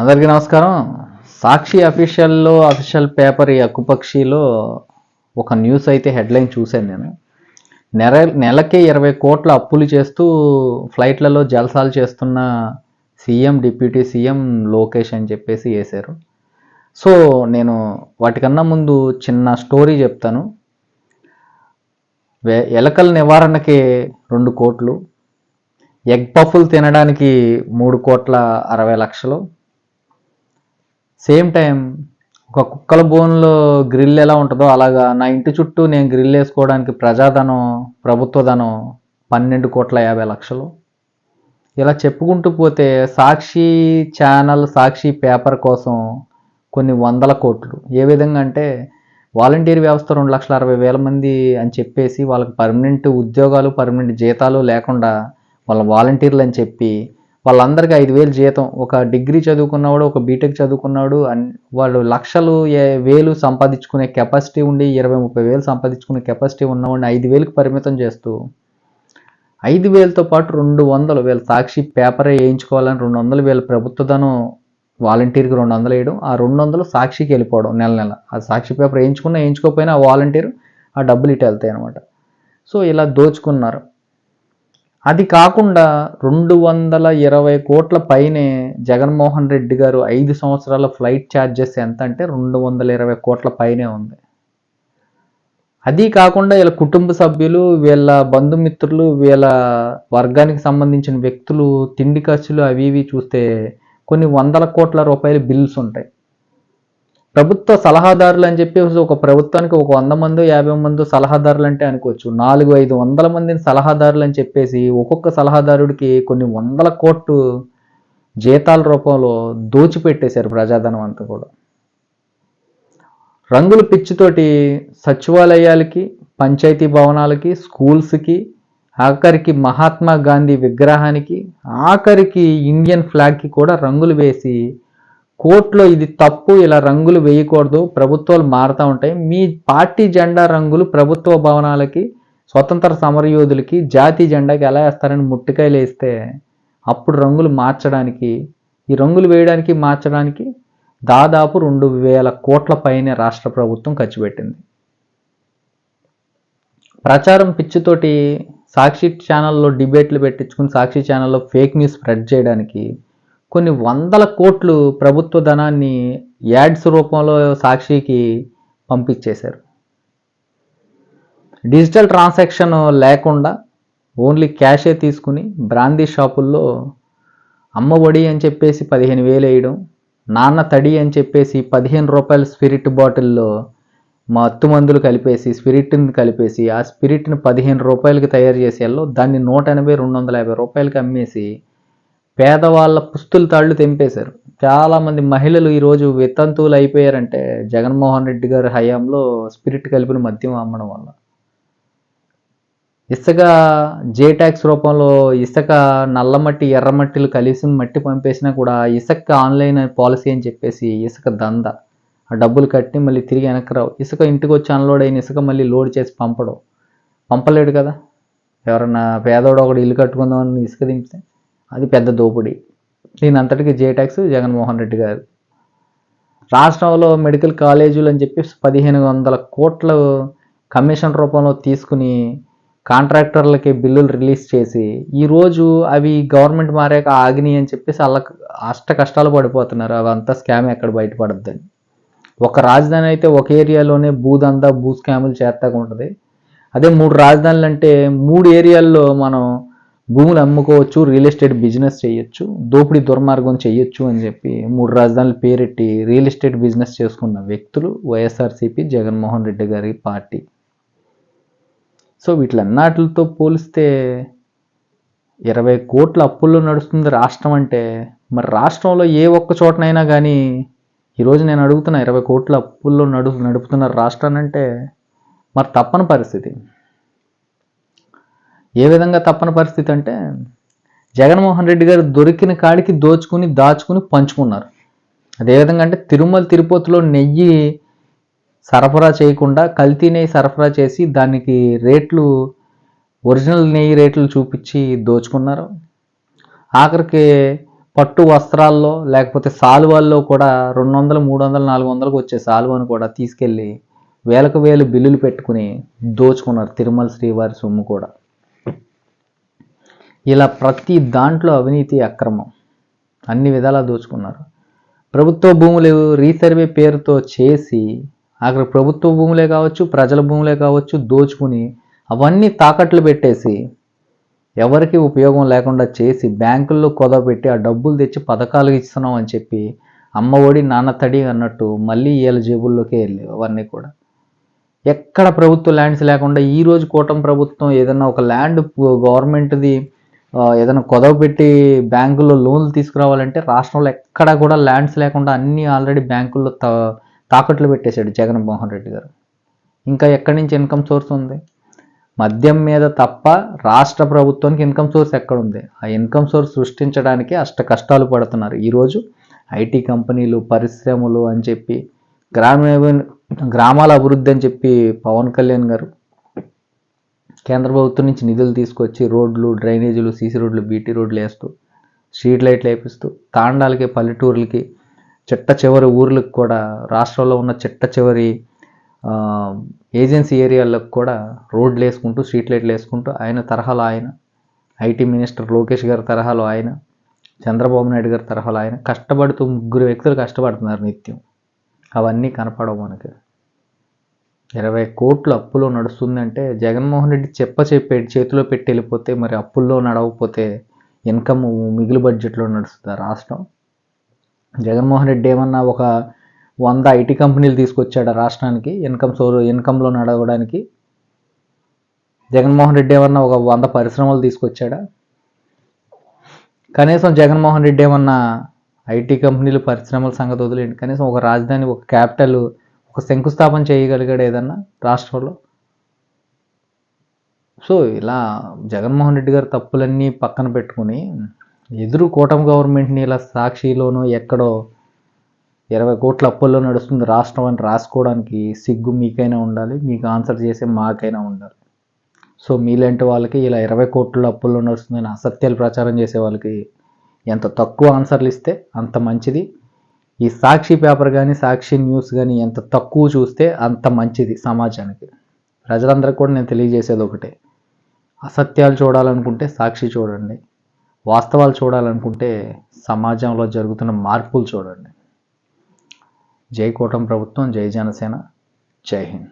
అందరికీ నమస్కారం. సాక్షి అఫీషియల్లో official paper ఈ అక్కుపక్షిలో ఒక న్యూస్ అయితే హెడ్లైన్ చూశాను నేను. నెల నెలకే ఇరవై కోట్ల అప్పులు చేస్తూ ఫ్లైట్లలో జలసాలు చేస్తున్న సీఎం డిప్యూటీ సీఎం లోకేష్ అని చెప్పేసి వేశారు. సో నేను వాటికన్నా ముందు చిన్న స్టోరీ చెప్తాను. ఎలకల నివారణకి రెండు కోట్లు ఎగ్ పఫులు తినడానికి మూడు కోట్ల అరవై లక్షలు సేమ్ టైం ఒక కుక్కల బోన్లో గ్రిల్ ఎలా ఉంటుందో అలాగా నా ఇంటి చుట్టూ నేను గ్రిల్ వేసుకోవడానికి ప్రజాధనం ప్రభుత్వ ధనం పన్నెండు కోట్ల యాభై లక్షలు. ఇలా చెప్పుకుంటూ పోతే సాక్షి ఛానల్ సాక్షి పేపర్ కోసం కొన్ని వందల కోట్లు. ఏ విధంగా అంటే వాలంటీర్ వ్యవస్థ రెండు లక్షల అరవై వేల మంది అని చెప్పేసి వాళ్ళకి పర్మనెంట్ ఉద్యోగాలు పర్మనెంట్ జీతాలు లేకుండా వాళ్ళ వాలంటీర్లు అని చెప్పి వాళ్ళందరికీ ఐదు వేలు జీతం. ఒక డిగ్రీ చదువుకున్నవాడు ఒక బీటెక్ చదువుకున్నాడు వాళ్ళు లక్షలు వేలు సంపాదించుకునే కెపాసిటీ ఉండి ఇరవై ముప్పై వేలు సంపాదించుకునే కెపాసిటీ ఉన్నవాడిని ఐదు వేలకు పరిమితం చేస్తూ ఐదు వేలతో పాటు రెండు వందలు వేలు సాక్షి పేపరే వేయించుకోవాలని రెండు వందలు వేలు ప్రభుత్వ ధనం వాలంటీర్కి రెండు వందలు వేయడం ఆ రెండు వందలు సాక్షికి వెళ్ళిపోవడం నెల నెల. ఆ సాక్షి పేపర్ వేయించుకున్నా వేయించుకోకపోయినా ఆ వాలంటీర్ ఆ డబ్బులు ఇటు వెళ్తాయి అనమాట సో ఇలా దోచుకున్నారు. అది కాకుండా రెండు వందల ఇరవై కోట్ల పైనే జగన్మోహన్ రెడ్డి గారు ఐదు సంవత్సరాల ఫ్లైట్ ఛార్జెస్ ఎంత అంటే రెండు వందల ఇరవై కోట్ల పైనే ఉంది. అది కాకుండా వీళ్ళ కుటుంబ సభ్యులు వీళ్ళ బంధుమిత్రులు వీళ్ళ వర్గానికి సంబంధించిన వ్యక్తులు తిండి ఖర్చులు అవి ఇవి చూస్తే కొన్ని వందల కోట్ల రూపాయల బిల్స్ ఉంటాయి. ప్రభుత్వ సలహాదారులు అని చెప్పి ఒక ప్రభుత్వానికి ఒక వంద మంది యాభై మంది సలహాదారులు అంటే అనుకోవచ్చు. నాలుగు ఐదు వందల మందిని సలహాదారులు అని చెప్పేసి ఒక్కొక్క సలహాదారుడికి కొన్ని వందల కోట్లు జీతాల రూపంలో దోచిపెట్టేశారు ప్రజాధనం అంతా కూడా. రంగుల పిచ్చితోటి సచివాలయాలకి పంచాయతీ భవనాలకి స్కూల్స్కి ఆఖరికి మహాత్మా గాంధీ విగ్రహానికి ఆఖరికి ఇండియన్ ఫ్లాగ్కి కూడా రంగులు వేసి కోర్టులో ఇది తప్పు ఇలా రంగులు వేయకూడదు ప్రభుత్వాలు మారుతూ ఉంటాయి. మీ పార్టీ జెండా రంగులు ప్రభుత్వ భవనాలకి స్వతంత్ర సమరయోధులకి జాతీయ జెండాకి ఎలా వేస్తారని ముట్టికాయలు వేస్తే అప్పుడు రంగులు మార్చడానికి ఈ రంగులు వేయడానికి మార్చడానికి దాదాపు రెండు వేల కోట్ల పైనే రాష్ట్ర ప్రభుత్వం ఖర్చు పెట్టింది. ప్రచారం పిచ్చితోటి సాక్షి ఛానల్లో డిబేట్లు పెట్టించుకుని సాక్షి ఛానల్లో ఫేక్ న్యూస్ స్ప్రెడ్ చేయడానికి కొన్ని వందల కోట్లు ప్రభుత్వ ధనాన్ని యాడ్స్ రూపంలో సాక్షికి పంపించేశారు. డిజిటల్ ట్రాన్సాక్షన్ లేకుండా ఓన్లీ క్యాషే తీసుకుని బ్రాందీ షాపుల్లో అమ్మఒడి అని చెప్పేసి పదిహేను వేలు వేయడం నాన్న తడి అని చెప్పేసి పదిహేను రూపాయల స్పిరిట్ బాటిల్లో మా అత్తు మందులు కలిపేసి స్పిరిట్ని కలిపేసి ఆ స్పిరిట్ని పదిహేను రూపాయలకి తయారు చేసేలో దాన్ని నూట ఎనభై రెండు వందల యాభై రూపాయలకి అమ్మేసి పేదవాళ్ళ పుస్తుల తాళ్ళు తెంపేశారు. చాలామంది మహిళలు ఈరోజు వితంతువులు అయిపోయారంటే జగన్మోహన్ రెడ్డి గారి హయాంలో స్పిరిట్ కలిపిన మద్యం అమ్మడం వల్ల. ఇసుక జే ట్యాక్స్ రూపంలో ఇసుక నల్లమట్టి ఎర్రమట్టిలు కలిసి మట్టి పంపేసినా కూడా ఇసుక ఆన్లైన్ పాలసీ అని చెప్పేసి ఇసుక దంద. ఆ డబ్బులు కట్టి మళ్ళీ తిరిగి వెనక్కి రావు. ఇసుక ఇంటికి వచ్చి అన్లోడ్ అయిన ఇసుక మళ్ళీ లోడ్ చేసి పంపడం. పంపలేడు కదా? ఎవరన్నా పేదోడు ఒకడు ఇల్లు కట్టుకుందామని ఇసుక దింపితే? అది పెద్ద దోపిడీ. దీని అంతటికి జేటాక్స్ జగన్మోహన్ రెడ్డి గారు. రాష్ట్రంలో మెడికల్ కాలేజీలు అని చెప్పి పదిహేను వందల కోట్ల కమిషన్ రూపంలో తీసుకుని కాంట్రాక్టర్లకి బిల్లులు రిలీజ్ చేసి ఈరోజు అవి గవర్నమెంట్ మారాక ఆగినాయి అని చెప్పేసి వాళ్ళకి అష్ట కష్టాలు పడిపోతున్నారు. అవంతా స్కామ్ ఎక్కడ బయటపడద్దని. ఒక రాజధాని అయితే ఒక ఏరియాలోనే భూదందా భూ స్కాములు చేస్తా ఉంటుంది అదే మూడు రాజధానులు అంటే మూడు ఏరియాల్లో మనం భూములు అమ్ముకోవచ్చు రియల్ ఎస్టేట్ బిజినెస్ చేయొచ్చు దోపిడీ దుర్మార్గం చేయొచ్చు అని చెప్పి మూడు రాజధానులు పేరెట్టి రియల్ ఎస్టేట్ బిజినెస్ చేసుకున్న వ్యక్తులు వైఎస్ఆర్సీపీ జగన్మోహన్ రెడ్డి గారి పార్టీ. సో వీటిలన్నిటితో పోలిస్తే ఇరవై కోట్ల అప్పుల్లో నడుస్తుంది రాష్ట్రం అంటే మరి రాష్ట్రంలో ఏ ఒక్క చోటనైనా కానీ ఈరోజు నేను అడుగుతున్న ఇరవై కోట్ల అప్పుల్లో నడు నడుపుతున్న రాష్ట్రాన్ని అంటే మరి తప్పని పరిస్థితి. ఏ విధంగా తప్పని పరిస్థితి అంటే జగన్మోహన్ రెడ్డి గారు దొరికిన కాడికి దోచుకుని దాచుకుని పంచుకున్నారు. అదేవిధంగా అంటే తిరుమల తిరుపతిలో నెయ్యి సరఫరా చేయకుండా కల్తీ నెయ్యి సరఫరా చేసి దానికి రేట్లు ఒరిజినల్ నెయ్యి రేట్లు చూపించి దోచుకున్నారు. ఆఖరికి పట్టు వస్త్రాల్లో లేకపోతే సాలువాల్లో కూడా రెండు వందలు మూడు వందలు నాలుగు వందలకు వచ్చే సాలువాను కూడా తీసుకెళ్ళి వేలకు వేలు బిల్లులు పెట్టుకుని దోచుకున్నారు తిరుమల శ్రీవారి సొమ్ము కూడా. ఇలా ప్రతి దాంట్లో అవినీతి అక్రమం. అన్ని విధాలా దోచుకున్నారు. ప్రభుత్వ భూములు రీసర్వే పేరుతో చేసి అక్కడ ప్రభుత్వ భూములే కావచ్చు ప్రజల భూములే కావచ్చు దోచుకుని అవన్నీ తాకట్లు పెట్టేసి ఎవరికి ఉపయోగం లేకుండా చేసి బ్యాంకుల్లో కొదవపెట్టి ఆ డబ్బులు తెచ్చి పథకాలు ఇస్తున్నాం అని చెప్పి అమ్మ ఒడి నాన్న తడి అన్నట్టు మళ్ళీ వీళ్ళ జేబుల్లోకే వెళ్ళి అవన్నీ కూడా. ఎక్కడ ప్రభుత్వ ల్యాండ్స్ లేకుండా ఈ రోజు కూటమి ప్రభుత్వం ఏదైనా ఒక ల్యాండ్ గవర్నమెంట్ది ఏదైనా కొదవ పెట్టి బ్యాంకుల్లో లోన్లు తీసుకురావాలంటే రాష్ట్రంలో ఎక్కడా కూడా ల్యాండ్స్ లేకుండా అన్నీ ఆల్రెడీ బ్యాంకుల్లో తా తాకట్లు పెట్టేశాడు జగన్మోహన్ రెడ్డి గారు. ఇంకా ఎక్కడి నుంచి ఇన్కమ్ సోర్స్ ఉంది? మద్యం మీద తప్ప రాష్ట్ర ప్రభుత్వానికి ఇన్కమ్ సోర్స్ ఎక్కడుంది? ఆ ఇన్కమ్ సోర్స్ సృష్టించడానికి అష్ట కష్టాలు పడుతున్నారు. ఈరోజు ఐటీ కంపెనీలు పరిశ్రమలు అని చెప్పి గ్రామీణ గ్రామాల అభివృద్ధి అని చెప్పి పవన్ కళ్యాణ్ గారు కేంద్ర ప్రభుత్వం నుంచి నిధులు తీసుకొచ్చి రోడ్లు డ్రైనేజీలు సీసీ రోడ్లు బీటీ రోడ్లు వేస్తూ స్ట్రీట్ లైట్లు వేపిస్తూ తాండాలకి పల్లెటూర్లకి చిట్ట చివరి ఊర్లకు కూడా రాష్ట్రంలో ఉన్న చిట్ట చివరి ఏజెన్సీ ఏరియాలకు కూడా రోడ్లు వేసుకుంటూ స్ట్రీట్ లైట్లు వేసుకుంటూ ఆయన తరహాలో ఆయన ఐటీ మినిస్టర్ లోకేష్ గారి తరహాలో ఆయన చంద్రబాబు నాయుడు గారి తరహాలో ఆయన కష్టపడుతూ ముగ్గురు వ్యక్తులు కష్టపడుతున్నారు నిత్యం. అవన్నీ కనపడవు మనకి. ఇరవై కోట్ల అప్పులో నడుస్తుందంటే జగన్మోహన్ రెడ్డి చెప్ప చెప్పే చేతిలో పెట్టి వెళ్ళిపోతే మరి అప్పుల్లో నడవకపోతే ఇన్కమ్ మిగిలి బడ్జెట్లో నడుస్తుంది రాష్ట్రం? జగన్మోహన్ రెడ్డి ఏమన్నా ఒక వంద ఐటీ కంపెనీలు తీసుకొచ్చాడు రాష్ట్రానికి ఇన్కమ్ సోర్ ఇన్కంలో నడవడానికి? జగన్మోహన్ రెడ్డి ఏమన్నా ఒక వంద పరిశ్రమలు తీసుకొచ్చాడా? కనీసం జగన్మోహన్ రెడ్డి ఏమన్నా ఐటీ కంపెనీలు పరిశ్రమల సంగతి వదిలేండి కనీసం ఒక రాజధాని ఒక క్యాపిటల్ ఒక శంకుస్థాపన చేయగలిగాడు ఏదన్నా రాష్ట్రంలో? సో ఇలా జగన్మోహన్ రెడ్డి గారు తప్పులన్నీ పక్కన పెట్టుకుని ఎదురు కూటమి గవర్నమెంట్ని ఇలా సాక్షిలోనో ఎక్కడో ఇరవై కోట్ల అప్పుల్లో నడుస్తుంది రాష్ట్రం అని రాసుకోవడానికి సిగ్గు మీకైనా ఉండాలి మీకు ఆన్సర్ చేసే మాకైనా ఉండాలి. సో మీలాంటి వాళ్ళకి ఇలా ఇరవై కోట్ల అప్పుల్లో నడుస్తుందని అసత్యాలు ప్రచారం చేసే వాళ్ళకి ఎంత తక్కువ ఆన్సర్లు ఇస్తే అంత మంచిది. ఈ సాక్షి పేపర్ కానీ సాక్షి న్యూస్ కానీ ఎంత తక్కువ చూస్తే అంత మంచిది సమాజానికి. ప్రజలందరికీ కూడా నేను తెలియజేసేది ఒకటే. అసత్యాలు చూడాలనుకుంటే సాక్షి చూడండి. వాస్తవాలు చూడాలనుకుంటే సమాజంలో జరుగుతున్న మార్పులు చూడండి. జై కూటమి ప్రభుత్వం జై జనసేన జై హింద్.